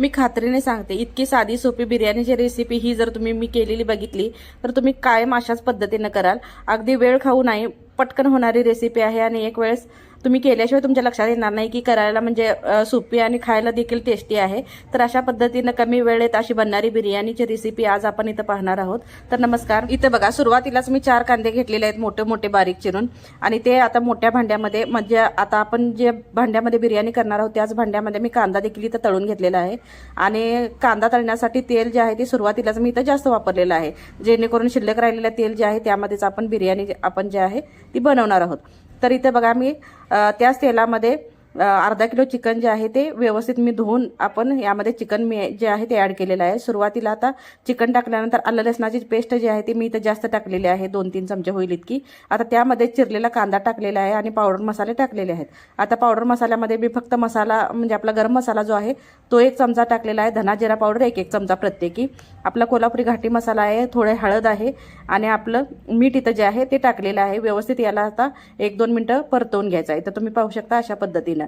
मी खात्रीने सांगते इतकी साधी सोपी बिर्याणीची रेसिपी ही जर तुम्ही मी केलेली बघितली तर तुम्ही कायम अशाच पद्धतीनं कराल. अगदी वेळ खाऊ नाही पटकन होणारी रेसिपी आहे आणि एक वेळेस तुम्ही केल्याशिवाय तुमच्या लक्षात येणार नाही की करायला म्हणजे सोपी आणि खायला देखील टेस्टी आहे. तर अशा पद्धतीनं कमी वेळेत अशी बनणारी बिर्याणीची रेसिपी आज आपण इथं पाहणार आहोत. तर नमस्कार. इथं बघा सुरुवातीलाच मी चार कांदे घेतलेले आहेत मोठे मोठे बारीक चिरून. आणि ते आता मोठ्या भांड्यामध्ये म्हणजे आता आपण जे भांड्यामध्ये बिर्याणी करणार आहोत त्याच भांड्यामध्ये मी कांदा देखील इथं तळून घेतलेला आहे. आणि कांदा तळण्यासाठी तेल जे आहे ते सुरुवातीलाच मी इथं जास्त वापरलेलं आहे. जेणेकरून शिल्लक राहिलेलं तेल जे आहे त्यामध्येच आपण बिर्याणी जे- आपण जे आहे ती बनवणार आहोत. तर इथे बघा मी त्याच तेलामध्ये अर्धा किलो चिकन जे आहे ते व्यवस्थित मी धुवून आपण यामध्ये चिकन मी जे आहे ते ॲड केलेलं आहे. सुरुवातीला आता चिकन टाकल्यानंतर आलं लसणाची पेस्ट जी आहे ती मी इथं जास्त टाकलेली आहे. दोन तीन चमचे होईल इतकी. आता त्यामध्ये चिरलेला कांदा टाकलेला आहे आणि पावडर मसाले टाकलेले आहेत. आता पावडर मसाल्यामध्ये मी फक्त मसाला म्हणजे आपला गरम मसाला जो आहे तो एक चमचा टाकलेला आहे. धना जिरा पावडर एक एक चमचा प्रत्येकी. आपला कोल्हापुरी घाटी मसाला आहे थोडे हळद आहे आणि आपलं मीठ इथं जे आहे ते टाकलेलं आहे. व्यवस्थित याला आता एक दोन मिनटं परतवून घ्यायचं आहे. तर तुम्ही पाहू शकता अशा पद्धतीनं.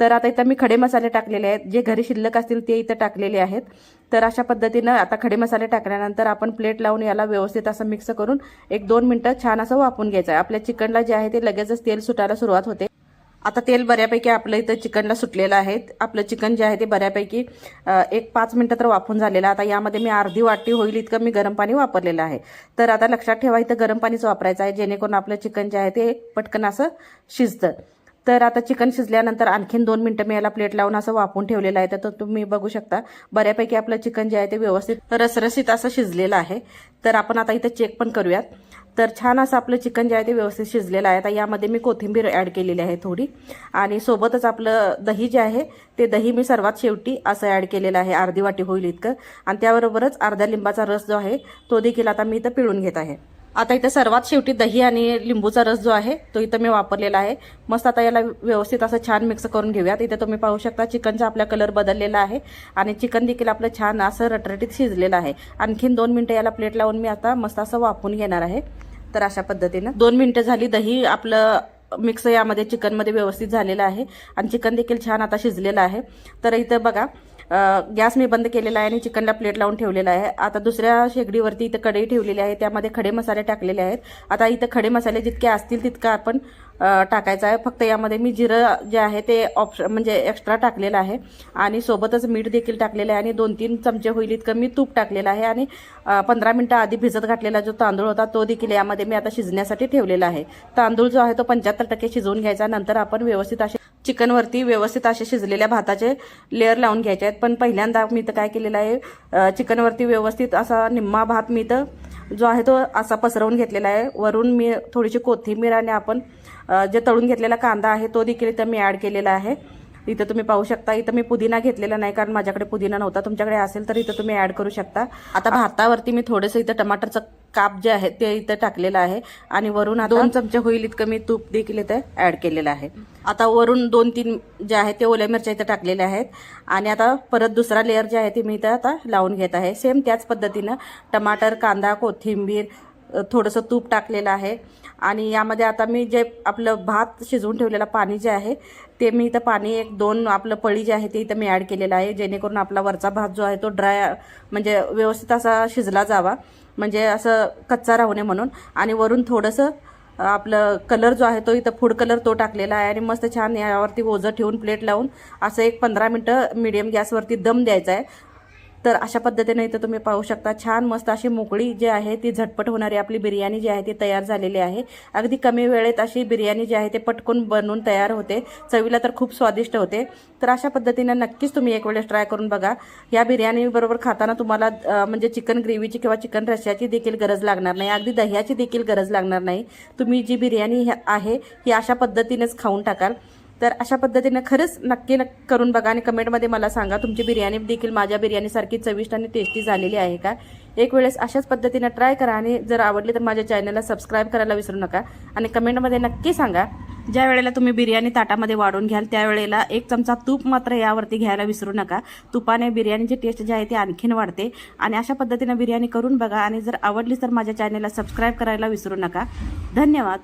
तर आता इथं मी खडे मसाले टाकलेले आहेत. जे घरी शिल्लक असतील ते इथं टाकलेले आहेत. तर अशा पद्धतीनं आता खडे मसाले टाकल्यानंतर आपण प्लेट लावून याला व्यवस्थित असं मिक्स करून एक दोन मिनटं छान असं वाफून घ्यायचं आहे. आपल्या चिकनला जे आहे ते लगेचच तेल सुटायला सुरुवात होते. आता तेल बऱ्यापैकी आपलं इथं चिकनला सुटलेलं आहे. आपलं चिकन जे आहे ते बऱ्यापैकी एक पाच मिनटं तर वाफून झालेलं आता यामध्ये मी अर्धी वाटी होईल इतकं मी गरम पाणी वापरलेलं आहे. तर आता लक्षात ठेवा इथं गरम पाणीच वापरायचं आहे. जेणेकरून आपलं चिकन जे आहे ते पटकन असं शिजतं. तर आता चिकन शिजल्यानंतर आणखीन दोन मिनटं मी याला प्लेट लावून असं वापून ठेवलेलं आहे. तर तुम्ही बघू शकता बऱ्यापैकी आपलं चिकन जे आहे ते व्यवस्थित रसरसीत असं शिजलेलं आहे. तर आपण आता इथं चेक पण करूयात. तर छान असं आपलं चिकन जे आहे ते व्यवस्थित शिजलेलं आहे. आता यामध्ये मी कोथिंबीर ॲड केलेली आहे थोडी. आणि सोबतच आपलं दही जे आहे ते दही मी सर्वात शेवटी असं ॲड केलेलं आहे. अर्धी वाटी होईल इतकं. आणि त्याबरोबरच अर्ध्या लिंबाचा रस जो आहे तो देखील आता मी इथं पिळून घेत आहे. आता इथं सर्वात शेवटी दही आणि लिंबूचा रस जो आहे तो इथं मी वापरलेला आहे. मस्त आता याला व्यवस्थित असं छान मिक्स करून घेऊयात. इथे तुम्ही पाहू शकता चिकनचा आपला कलर बदललेला आहे आणि चिकन देखील आपलं छान असं रटरटीत शिजलेलं आहे. आणखीन दोन मिनटं याला प्लेट लावून मी आता मस्त असं वाफून घेणार आहे. तर अशा पद्धतीनं दोन मिनटं झाली दही आपलं मिक्स यामध्ये चिकनमध्ये व्यवस्थित झालेलं आहे. आणि चिकन देखील छान आता शिजलेलं आहे. तर इथं बघा गॅस मी बंद केलेला आहे आणि चिकनला प्लेट लावून ठेवलेला आहे. आता दुसऱ्या शेगडीवरती इथं कढई ठेवलेली आहे. त्यामध्ये खडे मसाले टाकलेले आहेत. आता इथं खडे मसाले जितके असतील तितकं आपण टाकायचं आहे. फक्त यामध्ये मी जिरं जे आहे ते ऑप्श म्हणजे एक्स्ट्रा टाकलेलं आहे. आणि सोबतच मीठ देखील टाकलेलं आहे. आणि दोन तीन चमचे होईल इतकं मी तूप टाकलेलं आहे. आणि पंधरा मिनटं आधी भिजत घातलेला जो तांदूळ होता तो देखील यामध्ये मी आता शिजण्यासाठी ठेवलेला आहे. तांदूळ जो आहे तो पंच्याहत्तर टक्के शिजवून घ्यायचा. नंतर आपण व्यवस्थित असे चिकनवरती व्यवस्थित असे शिजलेल्या भाताचे लेअर लावून घ्यायचे आहेत. पण पहिल्यांदा मी तर काय केलेलं आहे चिकनवरती व्यवस्थित असा निम्मा भात मी तर जो आहे तो असा पसरवून घेतलेला आहे. वरून मी थोडीशी कोथिंबीर आणि आपण जे तळून घेतलेला कांदा आहे तो देखील इथं मी ॲड केलेला आहे. इथं तुम्ही पाहू शकता. इथं मी पुदिना घेतलेला नाही कारण माझ्याकडे पुदिना नव्हता. तुमच्याकडे असेल तर इथं तुम्ही ॲड करू शकता. आता भातावरती मी थोडंसं इथं टमाटरचं काप जे आहे ते इथं टाकलेलं आहे. आणि वरून दोन चमचे होईल इतकं मी तूप देखील इथं ॲड केलेलं आहे. आता वरून दोन तीन जे आहे ते ओल्या मिरच्या इथं टाकलेल्या आहेत. आणि आता परत दुसरा लेअर जे आहे ते मी इथं आता लावून घेत आहे. सेम त्याच पद्धतीनं टमाटर कांदा कोथिंबीर थोडंसं तूप टाकलेलं आहे. आणि यामध्ये आता मी जे आपलं भात शिजवून ठेवलेलं पाणी जे आहे ते मी इथं पाणी एक दोन आपलं पळी जे आहे ते इथं मी ॲड केलेलं आहे. जेणेकरून आपला वरचा भात जो आहे तो ड्राय म्हणजे व्यवस्थित असा शिजला जावा. म्हणजे असं कच्चा राहू नये म्हणून. आणि वरून थोडंसं आपलं कलर जो आहे तो इथं फूड कलर तो टाकलेला आहे. आणि मस्त छान यावरती ओझं ठेवून प्लेट लावून असं एक पंधरा मिनटं मिडियम गॅसवरती दम द्यायचा आहे. तर अशा पद्धतीने इथं तुम्ही पाहू शकता छान मस्त अशी मोकळी जी आहे ती झटपट होणारी आपली बिर्याणी जी आहे ती तयार झालेली आहे. अगदी कमी वेळेत अशी बिर्याणी जी आहे ते पटकून बनवून तयार होते. चवीला तर खूप स्वादिष्ट होते. तर अशा पद्धतीने नक्कीच तुम्ही एक वेळेस ट्राय करून बघा. या बिर्याणीबरोबर खाताना तुम्हाला म्हणजे चिकन ग्रेव्हीची किंवा चिकन रश्याची देखील गरज लागणार नाही. अगदी दह्याची देखील गरज लागणार नाही. तुम्ही जी बिर्याणी ह्या- आहे ही अशा पद्धतीनेच खाऊन टाकाल. तर अशा पद्धतीने खरंच नक्की नक्की करून बघा आणि कमेंटमध्ये मला सांगा. तुमची बिर्याणी देखील माझ्या बिर्याणीसारखी चविष्ट आणि टेस्टी झालेली आहे का? एक वेळेस अशाच पद्धतीने ट्राय करा आणि जर आवडली तर माझ्या चॅनलला सबस्क्राईब करायला विसरू नका. आणि कमेंटमध्ये नक्की सांगा ज्या वेळेला तुम्ही बिर्याणी ताटामध्ये वाढून घ्याल त्यावेळेला एक चमचा तूप मात्र यावरती घ्यायला विसरू नका. तुपाने बिर्याणीची टेस्ट जी आहे ती आणखीन वाढते. आणि अशा पद्धतीने बिर्याणी करून बघा आणि जर आवडली तर माझ्या चॅनलला सबस्क्राईब करायला विसरू नका. धन्यवाद.